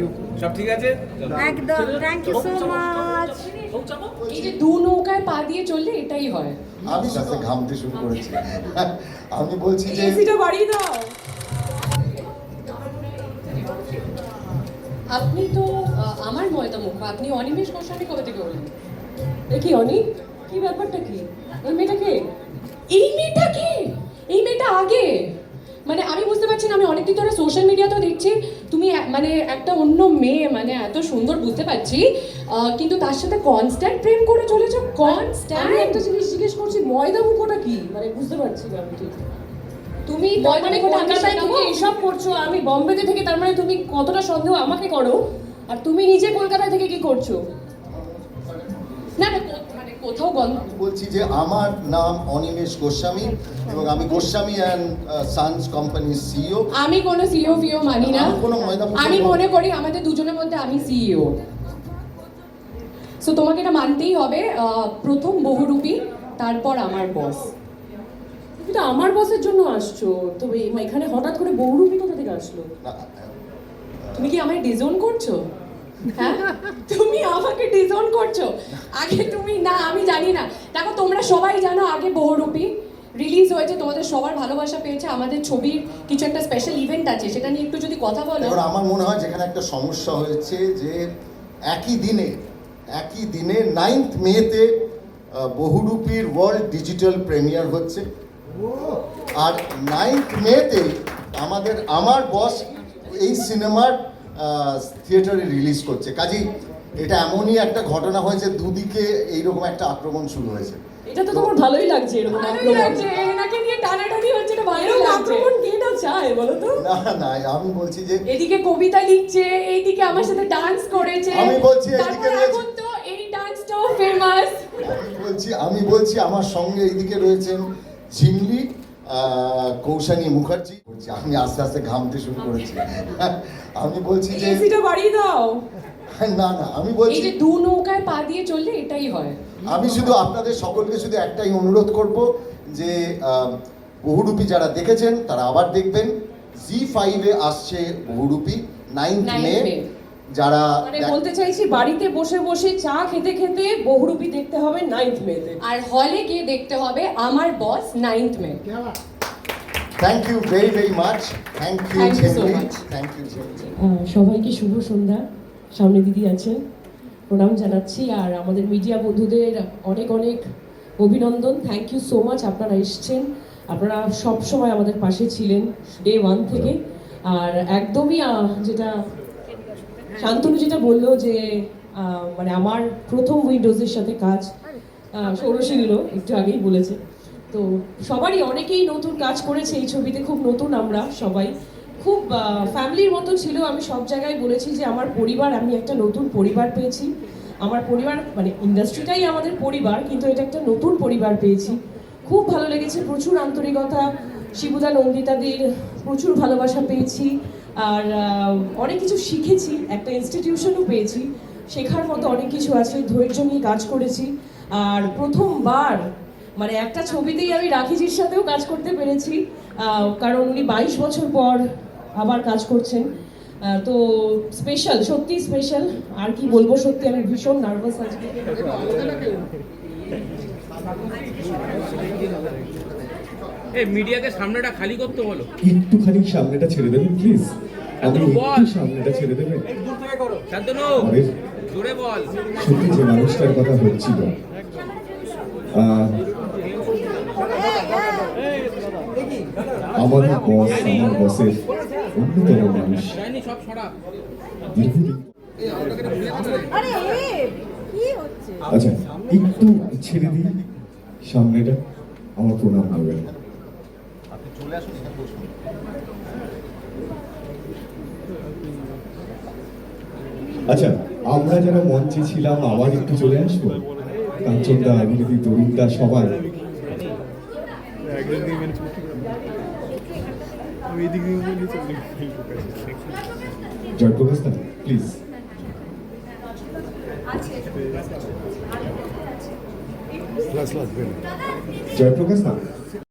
You সব ঠিক আছে? একদম থ্যাংক ইউ সো মাচ এই যে দু নৌকায় পা দিয়ে চললে এটাই হয়। আমি সাথে ঘামতে শুরু করেছি। আমি বলছি যে এসিটা বাড়িয়ে দাও। আপনি তো আমার ময়দা মুখ আপনি অনিমেষ গোস্বামী কবে থেকে হলেন এ কি অনি? কি ব্যাপারটা কি? এই মেয়েটা কে? এই মেয়েটা কে? এই মেয়েটা আগে? মানে আমি বুঝতে পারছি না আমি অনেকদিন ধরে সোশ্যাল মিডিয়াতেও দেখছি তুমি মানে একটা অন্য মেয়ে মানে এত সুন্দর বুঝতে পারছি কিন্তু তার সাথে কনস্ট্যান্ট প্রেম করে চলেছো? কনস্ট্যান্ট একটা জিনিস জিজ্ঞেস করছি ময়দা মুখোটা কি? মানে বুঝতে পারছি না আমি ঠিক। তুমি মানে কলকাতায় থেকে এসব করছ আমি বম্বেতে থেকে তার মানে তুমি কতটা সন্দেহ আমাকে করো? আর তুমি নিজে কলকাতা থেকে কি করছ? না না কোথাও বলছি যে আমার নাম অনিমেষ গোস্বামী এবং আমি গোস্বামী অ্যান্ড সানস কোম্পানির সিইও আমি কোনো সিও ফিও মানি না। আমি কোনো আমি মনে করি আমাদের দুজনের মধ্যে আমি সিইও সো তোমাকে এটা মানতেই হবে প্রথম বহুরূপী তারপর আমার বস কিন্তু আমার বসের জন্য আসছো। তো এই- এখানে হঠাৎ করে বহুরূপী কোথা থেকে আসলো? তুমি কি আমায় ডিজোন করছ? হ্যাঁ? তুমি আমাকে ডিজোন করছ। আগে তুমি না আমি জানি না। দেখো তোমরা সবাই জানো আগে বহুরূপী রিলিজ হয়েছে তোমাদের সবার ভালোবাসা পেয়েছে আমাদের ছবির কিছু একটা স্পেশাল ইভেন্ট আছে সেটা নিয়ে একটু যদি কথা বলো। এবার আমার মনে হয় যেখানে একটা সমস্যা হয়েছে যে একই দিনে একই দিনে নাইন্থ মেতে বহুরূপীর ওয়ার্ল্ড ডিজিটাল প্রিমিয়ার হচ্ছে। আর নাইন্থ মেতে আমাদের আমার বস এই সিনেমার থিয়েটারে রিলিজ করছে। কাজেই এটা এমনই একটা ঘটনা হয়েছে দুদিকে এইরকম একটা আক্রমণ শুরু হয়েছে। এটা তো তোমার ভালোই লাগছে এরকম এনাকে নিয়ে টানাটানি হচ্ছে এটা ভালোই লাগছে। আক্রমণ কে না চায় বলো তো? না না আমি বলছি যে এদিকে কবিতা লিখছে এইদিকে আমার সাথে ডান্স করেছে। আমি বলছি এদিকে রয়েছে- এখন তো এই ডান্সটাও ফেমাস আমি বলছি আমি বলছি আমার সঙ্গে এইদিকে রয়েছেন ঝিমলি কৌশানী মুখার্জি বলছি, আমি আস্তে আস্তে ঘামতে শুরু করেছি। আমি বলছি যে এসিটা বাড়িয়ে দাও। না না আমি এই বলছি যে দু নৌকায় পা দিয়ে চললে এটাই হয়। আমি শুধু আপনাদের সকলকে শুধু একটাই অনুরোধ করব যে বহুরূপী যারা দেখেছেন তারা আবার দেখবেন জি ফাইভে আসছে বহুরূপী নাইন্থ মে। যারা মানে বলতে চাইছি বাড়িতে বসে বসে চা খেতে খেতে বহুরূপী দেখতে হবে নাইন্থ মেতে আর হলে গিয়ে দেখতে হবে আমার boss ninth May thank you very very much thank you. Thank you সবাইকে শুভ সন্ধ্যা। সামনে দিদি আছেন। প্রণাম জানাচ্ছি। আর আমাদের মিডিয়া বন্ধুদের অনেক অনেক অভিনন্দন। থ্যাংক ইউ সো মাচ আপনারা এসছেন। আপনারা সব সময় আমাদের পাশে ছিলেন। ডে ওয়ান থেকে। আর একদমই যেটা শান্তনু যেটা বলল যে মানে আমার প্রথম উইন্ডোজের সাথে কাজ সৌরশীলও একটু আগেই বলেছে। তো সবারই অনেকেই নতুন কাজ করেছে এই ছবিতে, খুব নতুন আমরা সবাই। খুব ফ্যামিলির মতো ছিল, আমি সব জায়গায় বলেছি যে আমার পরিবার, আমি একটা নতুন পরিবার পেয়েছি। আমার পরিবার মানে ইন্ডাস্ট্রিটাই আমাদের পরিবার, কিন্তু এটা একটা নতুন পরিবার পেয়েছি। খুব ভালো লেগেছে, প্রচুর আন্তরিকতা, শিবুদা, নন্দিতাদের প্রচুর ভালোবাসা পেয়েছি। আর অনেক কিছু শিখেছি, একটা ইনস্টিটিউশনও পেয়েছি, শেখার মতো অনেক কিছু আছে, ধৈর্য নিয়ে কাজ করেছি, আর প্রথমবার মানে একটা ছবিতেই আমি রাখিজির সাথেও কাজ করতে পেরেছি কারণ উনি বাইশ বছর পর আবার কাজ করছেন তো স্পেশাল সত্যি স্পেশাল আর কি বলব সত্যি, আমি ভীষণ নার্ভাস আজকে। এই মিডিয়াকে সামনেটা খালি করতে বলো। একটুখানি সামনেটা ছেড়ে দেবেন প্লিজ আমি একটু সামনেটা ছেড়ে দেবেন। শান্তনু জোরে বল। সত্যি যে মানুষটার কথা হচ্ছিল। আমাদের বস আমার বসের অন্যতম মানুষ। সব সরা। দীর্ঘদিন আরে এ, কি হচ্ছে? আচ্ছা একটু ছেড়ে দিই। সামনেটা আমার প্রণাম করবেন। আচ্ছা আমরা যারা মঞ্চে ছিলাম, আবার একটু চলে আসব? কাঞ্চনদা অভিনেত্রী তরুণদা, সবাই। জয়প্রকাশ প্লিজ জয়প্রকাশ